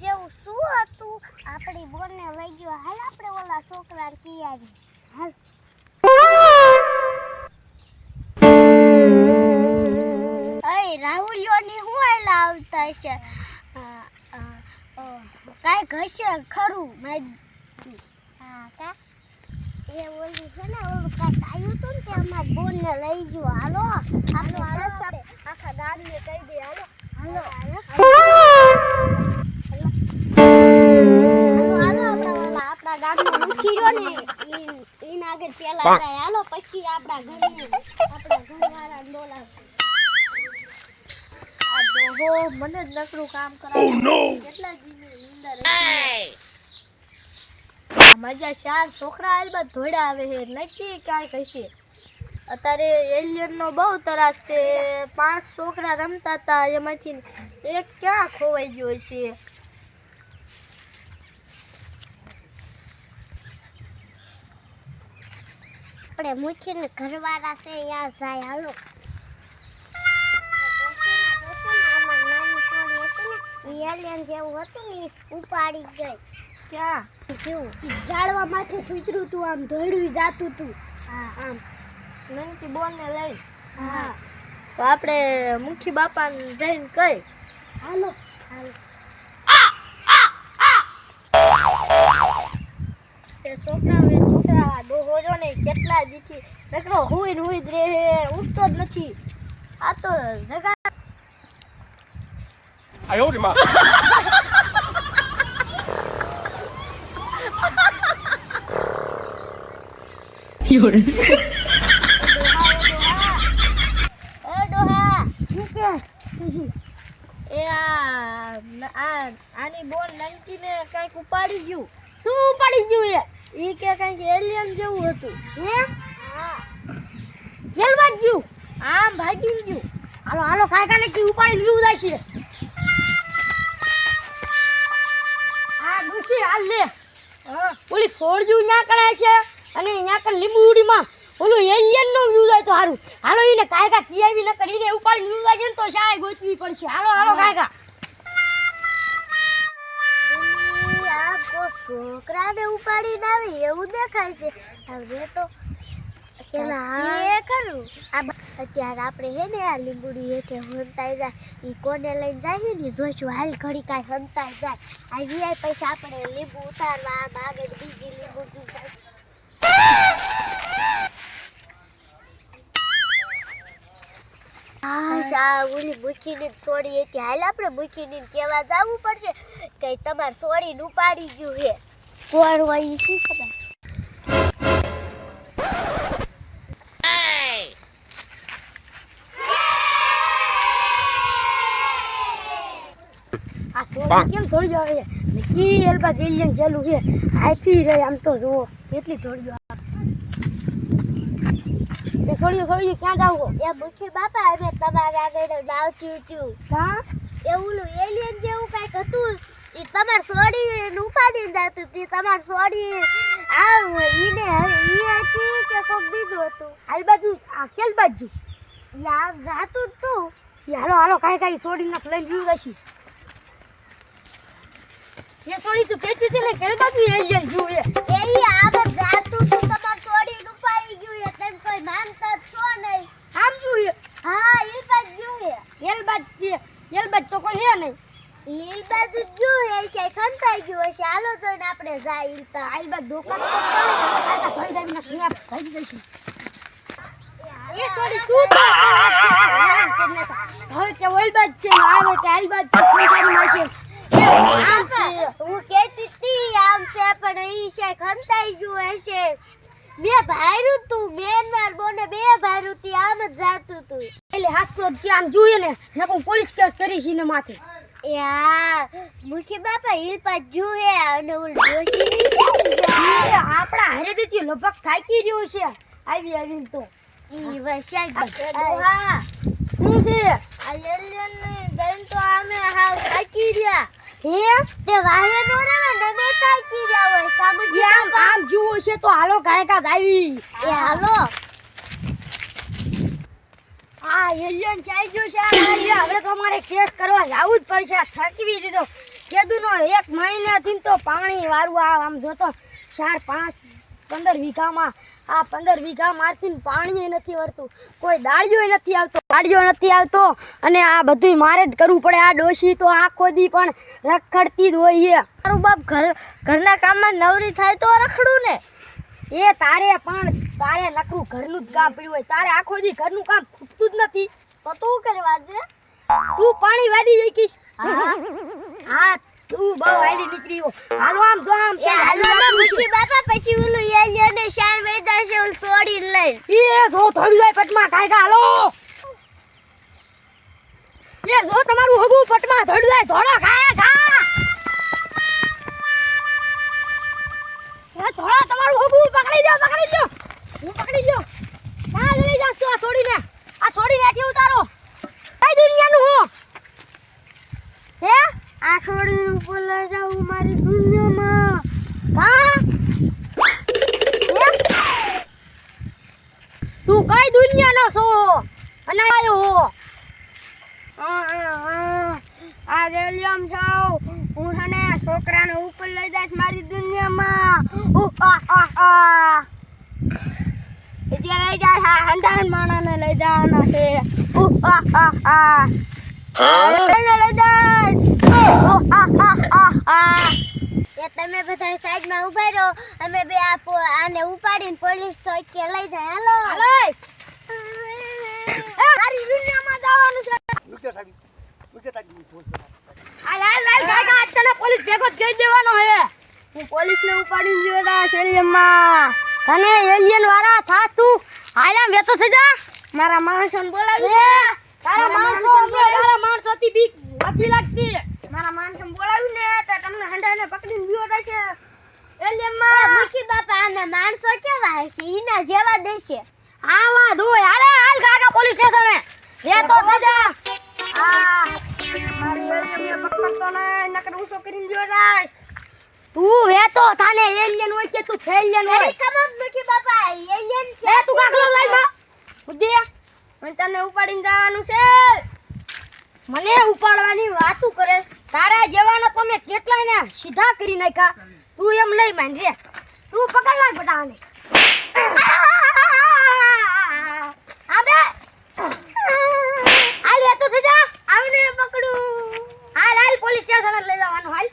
જેવું શું હતું? આપણી બોનને લઈ ગયો. હાલ આપણે ઓલા છોકરાને કિયારી અ, કાંઈક હશે ખરું મેં હા કા? એ ઓલું છે ને ઓલું કાંઈક આવ્યું હતું ને તે અમારા બોનને લઈ ગયો. હાલો હાલો હાલો આખા ગામને કહી દે હાલો હાલો હાલો. પેલા હાલો પછી આપણા ઘરને આપણા ઘર વાળા આ ડોહો મને જ નકરું કામ કરાવે કેટલા જીવની નીંદર હતી. મજા ચાર છોકરા આલબા ધોડા આવે છે. નક્કી કાંઈક હશે અત્યારે એલિયનનો બહુ તરાસ છે. પાંચ છોકરા રમતા હતા. એમાંથી એક ક્યાં ખોવાઈ ગયો છે આપણે મુખીને ઘરવાળા છે યાર જાય હાલો. એલિયન જેવું હતું ને ઉપાડી ગઈ. ક્યાં? કેવું? ઝાડવા માથે સુતરું તું આમ ધોડ્યું જાતું તું. હા. આમ. નંકી બોલને લઈ. હા. તો આપણે મુખી બાપાને જઈને કહી. હાલો. હાલો. છોકરા છોકરા ડોહો જો ને કેટલા દીથી નકરો હુઈ ને હુઈ જ રહે ઉઠતો જ નથી. આ તો જગા 哎呦我的妈！ એ ડોહા શું કે એ આ ન- આ આની બોન નંકીને કંઈક ઉપાડી ગયું શું ઉપાડી ગયું એ ઈ કે કંઈક એલિયન જેવું હતું હે હા ગેલવા જ ગયું આમ ભાગી ગયું હાલો હાલો કાંઈ કાંઈ નક્કી ઉપાડી લીધું જાય છે આ લે. ઓલી સોળજું ન્યા કણે છે અને અહીંયા કણ લીંબુડીમાં ઓલું એલિયન નો વ્યૂ જાય તો સારું હાલો એને કાંઈ કિયાવી ન કરીને ઉપાડી વ્યૂ જાય છે ને તો શાય ગોતવી પડશે. હાલો હાલો કોક છોકરાને ઉપાડીને આવી એવું દેખાય છે. હવે તો એ ખરું. અત્યારે આપણે હે ને આ લીંબુડી હેઠે હંતાઈ જાય. એ કોને લઈને જાય ને જોઈશું હાલ ઘડી કાંઈ હંતાઈ જાય. આ પૈસા આપણે લીંબુ ઉતારવા આમ આગળ બીજી લીંબુ આ ઓલી મૂકીને જ હતી. હાલ આપણે મૂકીને કહેવા જવું પડશે? કે તમારે છોડીને ઉપાડી ગયું હે. કોણ હોય શું ખબર? આ સોડા કેમ થોડી આવે છે? નક્કી એલબા એલિયન ચાલુ છે? આઈફી રે આમ તો જુઓ કેટલી થોડી આવે. એ સોળીઓ સોળીઓ ક્યાં જાવ એ મુખી બાપા અમે તમારે આગળ જ આવતી હતું. હા? એ ઓલું એલિયન જેવું કાંઈક હતું. એ તમારે સોડી ઉપાડીને જતું તી તમાર સોડી આવ ઈને ઈ હતી કે કોક બીજું હતું. આલ બાજુ આ કેલ બાજુ? આમ જાતું જ તું. હાલો હાલો કાંઈ કાંઈ સોડીના લઈ વ્યૂ જશે એ સોળી તું કેતી હતી ને કેલ બાજુ એલિયન જુએ એ. જ જાતું તું. તમારે છોડીને ઉપાડી ગયું એ. તેમ કોઈ માનતા છો નહીં. આમ જુએ હા એ બાજ હે એલ બાજ છે. એલ બાજ તો કોઈ હે નહીં. એ બાજુ જ હે છે ખંતાઈ ગયું હશે. હાલો તો ને આપણે જાય ઈલતા આઈ બાજ દુકાન તો કાકા થોડી જાવીને ક્યાં ભાગી જઈશું એ સોળી તું તો હવે કે ઓલ બાજ છે. આવે કે આઈ બાજ છે. ફૂલકારી માં છે. એ આમ છે. હું કહેતી તી આમ છે પણ ઈ છે ખંતાઈ ગયું હશે. બે ભાયરું તું મેન માર બોને બે ભાયરું તી આમ જ જાતું તું. એટલે હાસતો કે આમ જોઈએ ને નકર પોલીસ કેસ કરી છે ને માથે. એ મુખી બાપા ઈલ પા જુ હે અને ઓલ ડોશી ની છે આપણા હારે લગભગ થાકી રહ્યું છે. આવી આવી તો. ઈ વૈશાખ ડોહા શું છે? થાકી રહ્યા હે? તે વાહે નો રે નમે થાકી રહ્યા હોય. સાબુજી આમ આમ જુઓ છે તો હાલો કાયકા ભાઈ એ હાલો. આ એલિયન ચાઈ ગયો છે હવે તો અમારે કેસ કરવા જવું જ પડશે. થકવી દીધો. કેદુનો એક મહિનાથી તો પાણી વાળું આમ જોતો ચાર પાંચ પંદર વીઘામાં આ પંદર વીઘા મારથી પાણી નથી વરતું કોઈ દાળિયો નથી આવતો દાળિયો નથી આવતો. અને આ બધું મારે જ કરવું પડે. આ ડોશી તો આખો દી પણ રખડતી જ હોય છે. તારું બાપ ઘર ઘરના કામમાં નવરી થાય તો રખડું ને. એ તારે પણ તારે નકરું ઘરનું જ કામ પડ્યું હોય. તારે આખો દી ઘરનું કામ ખૂટતું જ નથી. તો તું કરવા દે. તું પાણી વાદી જઈ કીશ. હા. હા. તું બહુ વાળી નીકળી હાલો આમ જો આમ એ હાલો પછી બાપા પછી ઓલું એલિયન ને શાન વેદા છે ઓલું છોડીને લઈને. એ જો થોડી જાય પટમાં કાય કા હાલો. એ જો તમારું હગું પટમાં ધડ જાય ધોળો ખાય ખા એ ધોળો તમારું હગું પકડી લ્યો પકડી લ્યો. હું પકડી લ્યો. ના લઈ જાવ આ છોડીને આ છોડીને એથી ઉતારો. કઈ દુનિયાનું હે. આ છોડીને ઉપર લઈ જાઉં મારી દુનિયામાં. કા? તું કઈ દુનિયાનો છો? અને આવ્યો હો આ રેલિયમ છો હું તને છોકરાને ઉપર લઈ જઈશ મારી દુનિયામાં. એટલે લઈ જાય હા હંડાન માણાને લઈ જવાના છે. લઈ આ એ તમે બધા સાઈડમાં ઊભા રહો. અમે બે આ આને ઉપાડીને પોલીસ ચોકીએ લઈ જાય. હાલો. હાલો. મારી દુનિયામાં જવાનું છે. હાલ હાલ હાલ કાકા આજ તને પોલીસ ભેગો જ કહી દેવાનો હે હું પોલીસને ઉપાડીને જોડા શેરીમાં તને એલિયન વાળા થાસ તું હાલા વેતો થઈ જા. મારા માણસોને બોલાવી તારા માણસો તારા માણસોથી બીક નથી લાગતી. બોલાવી ને તો તમને હંડાને પકડીને બીઓ છે એલિયન એ માં મુખી બાપા આના માણસો કેવા છે? ઈના જેવા દેશે. આવા ધોય હાલે હાલ કાકા પોલીસ સ્ટેશને. વેતો તો મજા આ મારી પકડતો ને નકર ઉસો કરીને બીઓ જાય. તું વેતો થાને એલિયન હોય કે તું ફેલિયન હોય? અરે મુખી બાપા એલિયન છે એ તું કાકલો લઈ માં બુદ્ધિ મને તને ઉપાડીને જવાનું છે. મને ઉપાડવાની વાતું કરે તારા જવાનો તો મેં કેટલા ને સીધા કરી નાખ્યા. તું એમ લઈ માન રે તું પકડ નાખ બટાને આબે હાલ તો થઈ જા. આવને પકડું. હાલ હાલ પોલીસ સ્ટેશન લઈ જવાનું હાલ.